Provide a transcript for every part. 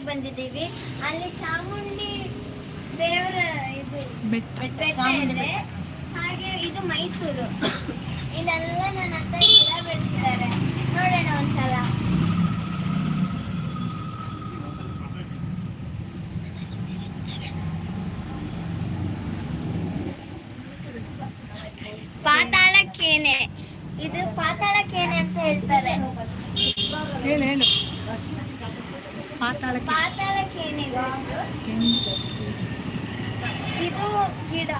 ಚಾಮುಂಡಿಗೆ ಬಂದಿದ್ದೀವಿ. ಅಲ್ಲಿ ಚಾಮುಂಡಿ ದೇವರ ಇದು ಬೆಟ್ಟ. ಇದೆ. ಹಾಗೆ ಇದು ಮೈಸೂರು. ಇಲ್ಲೆಲ್ಲ ನನ್ನ ಹತ್ರ ಗಿಡ ಬೆಳೆಸಿದ್ದಾರೆ. ನೋಡೋಣ ಒಂದ್ಸಲ. ಪಾತಾಳ ಕೇನೆ ಇದು ಪಾತಾಳ ಕೇನೆ ಅಂತ ಹೇಳ್ತಾರೆ. ಹೇಳು ಪಾತಾಳಕ್ಕೆ ಏನಿದೆ? ಇದು ಗಿಡ.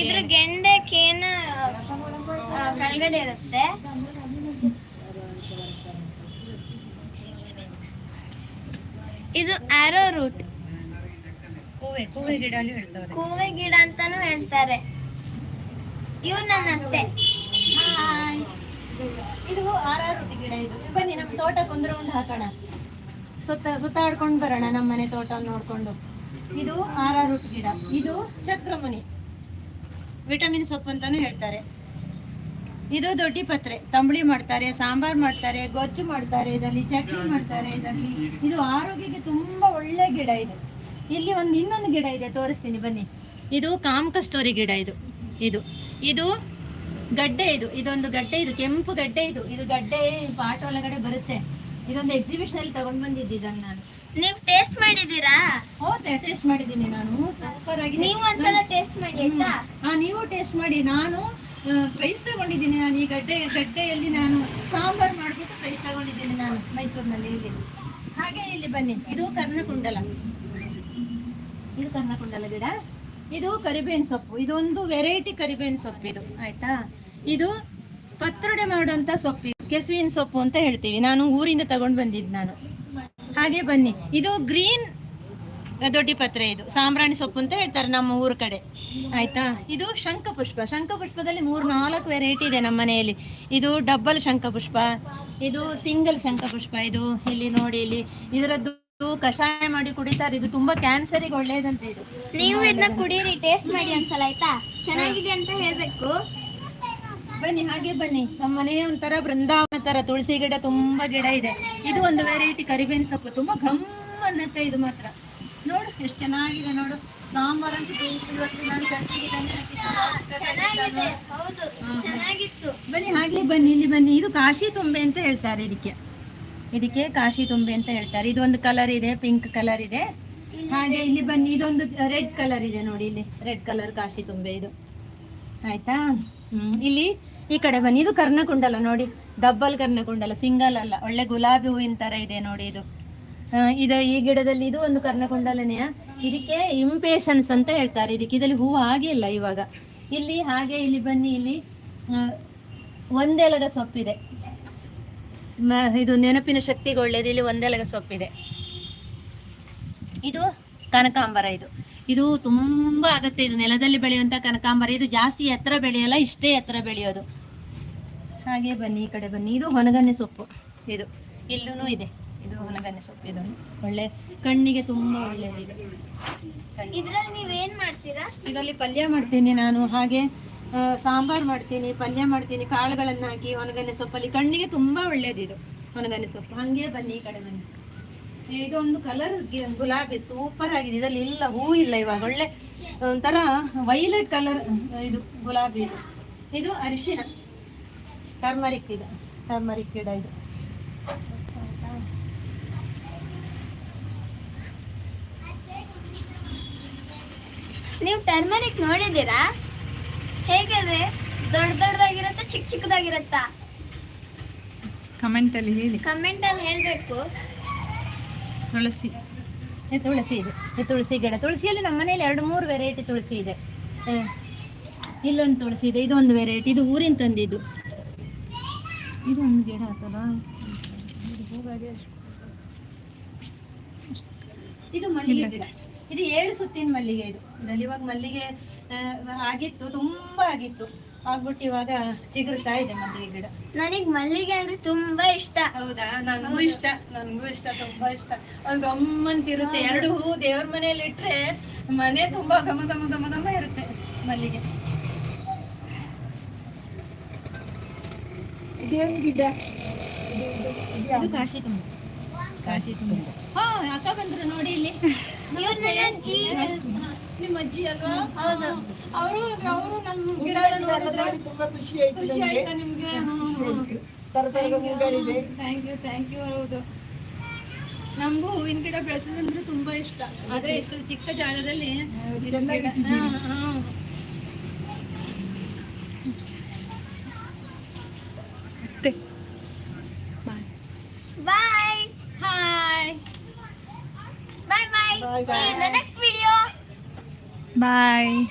ಇದ್ರ ಗೆಂಡೆ ಕೇನ ಕೆಳಗಡೆ ಇರುತ್ತೆ. ಇದು ಆರೋ ರೂಟ್ ಕೂವೆ ಕೂವೆ ಗಿಡ ಕೂವೆ ಗಿಡ ಅಂತಾನು ಹೇಳ್ತಾರೆ. ಇವ್ರು ನನ್ನ ಅತ್ತೆ ಇದು ಆರಾರು ಗಿಡ ಇದು. ಬನ್ನಿ ನಮ್ಮ ತೋಟಕ್ಕೆ ಒಂದು ರೌಂಡ್ ಹಾಕೋಣ. ಸುತ್ತ, ಸುತ್ತಾಡ್ಕೊಂಡು ಬರೋಣ ನಮ್ಮ ಮನೆ ತೋಟ ನೋಡ್ಕೊಂಡು. ಇದು ಆರಾರು ಗಿಡ. ಇದು ಚಕ್ರಮುನಿ. ವಿಟಮಿನ್ ಸೊಪ್ಪು ಅಂತಾನು ಹೇಳ್ತಾರೆ. ಇದು ದೊಡ್ಡಿ ಪತ್ರೆ. ತಂಬಳಿ ಮಾಡ್ತಾರೆ, ಸಾಂಬಾರ್ ಮಾಡ್ತಾರೆ, ಗೊಜ್ಜು ಮಾಡ್ತಾರೆ, ಇದರಲ್ಲಿ ಚಟ್ನಿ ಮಾಡ್ತಾರೆ, ಇದರಲ್ಲಿ ಇದು ಆರೋಗ್ಯಕ್ಕೆ ತುಂಬಾ ಒಳ್ಳೆ ಗಿಡ ಇದು. ಇಲ್ಲಿ ಒಂದು ಇನ್ನೊಂದು ಗಿಡ ಇದೆ, ತೋರಿಸ್ತೀನಿ ಬನ್ನಿ. ಇದು ಕಾಮಕಸ್ತೂರಿ ಗಿಡ ಇದು. ಇದು ಇದು ಗಡ್ಡೆ ಇದು ಇದೊಂದು ಗಡ್ಡೆ ಇದು ಕೆಂಪು ಗಡ್ಡೆ ಇದು. ಇದು ಗಡ್ಡೆ ಪಾಟ್ ಒಳಗಡೆ ಬರುತ್ತೆ. ಇದೊಂದು ಎಕ್ಸಿಬಿಷನ್ ಅಲ್ಲಿ ತಗೊಂಡ್ ಬಂದಿದ್ದೀನಿ ಇದನ್ನ ನಾನು. ನೀವು ಟೇಸ್ಟ್ ಮಾಡಿದೀರಾ ಹೌದೇ ಟೇಸ್ಟ್ ಮಾಡಿದ್ದೀನಿ ನಾನು. ಸೂಪರ್ ಆಗಿ ನೀವು ಒಂದ್ಸಲ ಟೇಸ್ಟ್ ಮಾಡಿ ಆಯ್ತಾ? ಹಾ ನೀವು ಟೇಸ್ಟ್ ಮಾಡಿ. ನಾನು ಪ್ರೈಸ್ ತಗೊಂಡಿದ್ದೀನಿ ನಾನು. ಈ ಗಡ್ಡೆ ಗಡ್ಡೆಯಲ್ಲಿ ನಾನು ಸಾಂಬಾರ್ ಮಾಡ್ಬಿಟ್ಟು ಪ್ರೈಸ್ ತಗೊಂಡಿದ್ದೀನಿ ನಾನು ಮೈಸೂರಿನಲ್ಲಿ ಇಲ್ಲಿ. ಹಾಗೆ ಇಲ್ಲಿ ಬನ್ನಿ. ಇದು ಕರ್ಣಕುಂಡಲ. ಇದು ಕರ್ಣಕುಂಡಲ ಗಿಡ. ಇದು ಕರಿಬೇವಿನ ಸೊಪ್ಪು. ಇದೊಂದು ವೆರೈಟಿ ಕರಿಬೇವಿನ ಸೊಪ್ಪು ಇದು. ಆಯ್ತಾ? ಇದು ಪತ್ರೊಡೆ ಮಾಡುವಂತ ಸೊಪ್ಪು. ಕೆಸುವಿನ ಸೊಪ್ಪು ಅಂತ ಹೇಳ್ತೀವಿ. ನಾನು ಊರಿಂದ ತಗೊಂಡು ಬಂದಿದ್ ನಾನು. ಹಾಗೆ ಬನ್ನಿ. ಇದು ಗ್ರೀನ್ ದೊಡ್ಡಿ ಪತ್ರೆ ಇದು. ಸಾಂಬ್ರಾಣಿ ಸೊಪ್ಪು ಅಂತ ಹೇಳ್ತಾರೆ ನಮ್ಮ ಊರ ಕಡೆ. ಆಯ್ತಾ? ಇದು ಶಂಖಪುಷ್ಪ ಶಂಖಪುಷ್ಪದಲ್ಲಿ ಮೂರು ನಾಲ್ಕು ವೆರೈಟಿ ಇದೆ ನಮ್ಮ ಮನೆಯಲ್ಲಿ. ಇದು ಡಬ್ಬಲ್ ಶಂಖಪುಷ್ಪ ಇದು ಸಿಂಗಲ್ ಶಂಖಪುಷ್ಪ ಇದು. ಇಲ್ಲಿ ನೋಡಿ, ಇಲ್ಲಿ ಇದರದ್ದು ಕಷಾಯ ಮಾಡಿ ಕುಡಿತಾರೆ. ಇದು ತುಂಬಾ ಕ್ಯಾನ್ಸರಿಗೆ ಒಳ್ಳೇದಂತೆ ಇದು. ನೀವು ಇದನ್ನ ಕುಡೀರಿ ಟೇಸ್ಟ್ ಮಾಡಿ ಅನ್ಸಲ್ಲ ಆಯ್ತಾ? ಚೆನ್ನಾಗಿದೆ ಅಂತ ಹೇಳ್ಬೇಕು. ಬನ್ನಿ ಹಾಗೆ ಬನ್ನಿ. ನಮ್ಮ ಮನೆ ಒಂಥರ ಬೃಂದಾವನ ತರ ತುಳಸಿ ಗಿಡ ತುಂಬಾ ಗಿಡ ಇದೆ. ಇದು ಒಂದು ವೆರೈಟಿ ಕರಿಬೇವಿನ ಸೊಪ್ಪು. ತುಂಬಾ ಘಮ್ ಅನ್ನತ್ತೆ ಇದು ಮಾತ್ರ. ನೋಡು ಎಷ್ಟು ಚೆನ್ನಾಗಿದೆ ನೋಡು. ಸಾಂಬಾರ್ ಅಂತ ಬನ್ನಿ ಹಾಗೆ ಬನ್ನಿ ಇಲ್ಲಿ ಬನ್ನಿ. ಇದು ಕಾಶಿ ತುಂಬೆ ಅಂತ ಹೇಳ್ತಾರೆ ಇದಕ್ಕೆ. ಇದಕ್ಕೆ ಕಾಶಿ ತುಂಬೆ ಅಂತ ಹೇಳ್ತಾರೆ. ಇದೊಂದು ಒಂದು ಕಲರ್ ಇದೆ ಪಿಂಕ್ ಕಲರ್ ಇದೆ. ಹಾಗೆ ಇಲ್ಲಿ ಬನ್ನಿ ಇದೊಂದು ರೆಡ್ ಕಲರ್ ಇದೆ ನೋಡಿ ಇಲ್ಲಿ. ರೆಡ್ ಕಲರ್ ಕಾಶಿ ತುಂಬೆ ಇದು. ಆಯ್ತಾ? ಹ್ಮ್ ಇಲ್ಲಿ ಈ ಕಡೆ ಬನ್ನಿ. ಇದು ಕರ್ಣಕುಂಡಲ ನೋಡಿ. ಡಬ್ಬಲ್ ಕರ್ಣಕುಂಡಲ ಸಿಂಗಲ್ ಅಲ್ಲ. ಒಳ್ಳೆ ಗುಲಾಬಿ ಹೂವಿನ ತರ ಇದೆ ನೋಡಿ ಇದು. ಇದು ಈ ಗಿಡದಲ್ಲಿ ಇದು ಒಂದು ಕರ್ಣಕುಂಡಲನೇ. ಇದಕ್ಕೆ ಇಂಪೇಷನ್ಸ್ ಅಂತ ಹೇಳ್ತಾರೆ. ಇದಕ್ಕೆ ಇದರಲ್ಲಿ ಹೂವು ಹಾಗೆ ಇಲ್ಲ ಇವಾಗ. ಇಲ್ಲಿ ಹಾಗೆ ಇಲ್ಲಿ ಬನ್ನಿ ಇಲ್ಲಿ ಒಂದೆಲದ ಒಂದೆಲಗ ಸೊಪ್ಪಿದೆ. ಮ- ಇದು ನೆನಪಿನ ಶಕ್ತಿಗೆ ಒಳ್ಳೇದು ಇಲ್ಲಿ ಒಂದೆಲಗ ಸೊಪ್ಪಿದೆ. ಇದು ಕನಕಾಂಬರ ಇದು. ಇದು ತುಂಬಾ ಆಗತ್ತೆ. ಇದು ನೆಲದಲ್ಲಿ ಬೆಳೆಯುವಂತ ಕನಕಾಂಬರ. ಇದು ಜಾಸ್ತಿ ಎತ್ತರ ಬೆಳೆಯಲ್ಲ ಇಷ್ಟೇ ಎತ್ತರ ಬೆಳೆಯೋದು. ಹಾಗೆ ಬನ್ನಿ ಈ ಕಡೆ ಬನ್ನಿ. ಇದು ಹೊನಗನ್ನೆ ಸೊಪ್ಪು. ಇದು ಇಲ್ಲೂ ಇದೆ. ಇದು ಹೊನಗನ್ನೆ ಸೊಪ್ಪು. ಇದು ಒಳ್ಳೆ ಕಣ್ಣಿಗೆ ತುಂಬಾ ಒಳ್ಳೆಯದಿದೆ ಇದರಲ್ಲಿ ನೀವೇನ್ ಮಾಡ್ತೀರಾ? ಇದರಲ್ಲಿ ಪಲ್ಯ ಮಾಡ್ತೀನಿ ನಾನು. ಹಾಗೆ ಸಾಂಬಾರ್ ಮಾಡ್ತೀನಿ, ಪಲ್ಯ ಮಾಡ್ತೀನಿ ಕಾಳುಗಳನ್ನ ಹಾಕಿ ಒಣಗನೆ ಸೊಪ್ಪಲ್ಲಿ ಕಣ್ಣಿಗೆ ತುಂಬಾ ಒಳ್ಳೇದಿದು ಒಣಗನೆ ಸೊಪ್ಪು. ಹಂಗೆ ಬನ್ನಿ ಈ ಕಡೆ ಬನ್ನಿ. ಇದೊಂದು ಕಲರ್ ಗುಲಾಬಿ ಸೂಪರ್ ಆಗಿದೆ. ಇದರಲ್ಲಿ ಇಲ್ಲ ಹೂ ಇಲ್ಲ ಇವಾಗ. ಒಳ್ಳೆ, ಒಂಥರ ವೈಲೆಟ್ ಕಲರ್ ಇದು ಗುಲಾಬಿ ಇದು. ಇದು ಅರಿಶಿನ. ಟರ್ಮರಿಕ್ ಇದು ಟರ್ಮರಿಕ್ ಗಿಡ ಇದು. ನೀವು ಟರ್ಮರಿಕ್ ನೋಡಿದ್ದೀರಾ? ಹೇಗಿದೆ ದೊಡ್ಡ ದೊಡ್ಡದಾಗಿರತ್ತ ಚಿಕ್ಕ ಚಿಕ್ಕದಾಗಿರತ್ತಾ ಕಮೆಂಟ್ ಅಲ್ಲಿ ಹೇಳಿ. ಕಮೆಂಟ್ ಅಲ್ಲಿ ಹೇಳಬೇಕು. ತುಳಸಿ. ಈ ತುಳಸಿ ಇದೆ. ಇದು ತುಳಸಿ ಗಿಡ. ತುಳಸಿಯಲ್ಲಿ ನಮ್ಮ ಮನೇಲಿ ಎರಡು ಮೂರು ವೆರೈಟಿ ತುಳಸಿ ಇದೆ. ಇಲ್ಲೊಂದು ತುಳಸಿ ಇದೆ ಇದೊಂದು ವೆರೈಟಿ ಇದು ಊರಿನ ತಂದಿದ್ದು. ಇದೊಂದು ಗಿಡ ಆತಲ್ಲ ಇದು ಮಲ್ಲಿಗೆ ಗಿಡ. ಇದು ಏಳು ಸುತ್ತಿನ ಮಲ್ಲಿಗೆ ಇದು. ಇದರಲ್ಲಿ ಇವಾಗ ಮಲ್ಲಿಗೆ ಆಗಿತ್ತು ತುಂಬಾ ಆಗಿತ್ತು. ಆಗ್ಬಿಟ್ಟು ಇವಾಗ ಚಿಗುರ್ತಾ ಇದೆ ಮಲ್ಲಿಗೆ ಗಿಡ. ನನಗ್ ಮಲ್ಲಿಗೆ ಅಂದ್ರೆ ತುಂಬಾ ಇಷ್ಟ. ಹೌದಾ? ನನಗೂ ಇಷ್ಟ. ನನಗೂ ಇಷ್ಟ ತುಂಬಾ ಇಷ್ಟ. ಒಂದ್ ಗಮ್ಮಂತ ಇರುತ್ತೆ. ಎರಡು ಹೂ ದೇವ್ರ ಮನೆಯಲ್ಲಿ ಇಟ್ರೆ ಮನೆ ತುಂಬಾ ಘಮ ಗಮ ಗಮ ಗಮ ಇರುತ್ತೆ ಮಲ್ಲಿಗೆ. ಇದೇನು ಗಿಡ? ಇದು ಕಾಶಿ ತುಂಬ ಕಾಶಿ ತುಂಬ ಹಾ ಅಕ್ಕ ಬಂದ್ರು ನೋಡಿ ಇಲ್ಲಿ. ನಿಮ್ಮ ಅಜ್ಜಿ ಅಲ್ವಾ? ಹೌದು. ಅವರು ಅವರು ನಮ್ಮ ಗಿಡ ನೋಡಿದ್ರೆ ನೋಡಿ ತುಂಬಾ ಖುಷಿ ಆಯ್ತು ಖುಷಿ ನಮ್ಗೆ. ಆಯ್ತಾ ನಿಮ್ಗೆ? ಖುಷಿ ಆಯ್ತು. ತರತರದ ಹೂಗಳಿದೆ. ಥ್ಯಾಂಕ್ ಯು ಥ್ಯಾಂಕ್ ಯು ಹೌದು. ನಮಗೂ ಹೂವಿನ ಗಿಡ ಬೆಳೆಸೋದಂದ್ರೆ ತುಂಬಾ ಇಷ್ಟ. ಆದ್ರೆ ಎಷ್ಟು ಚಿಕ್ಕ ಜಾಗದಲ್ಲಿ ಇಷ್ಟು ಗಿಡ- ಹಾ, ಹಾ. ಮತ್ತೆ? Bye hi bye bye Bye.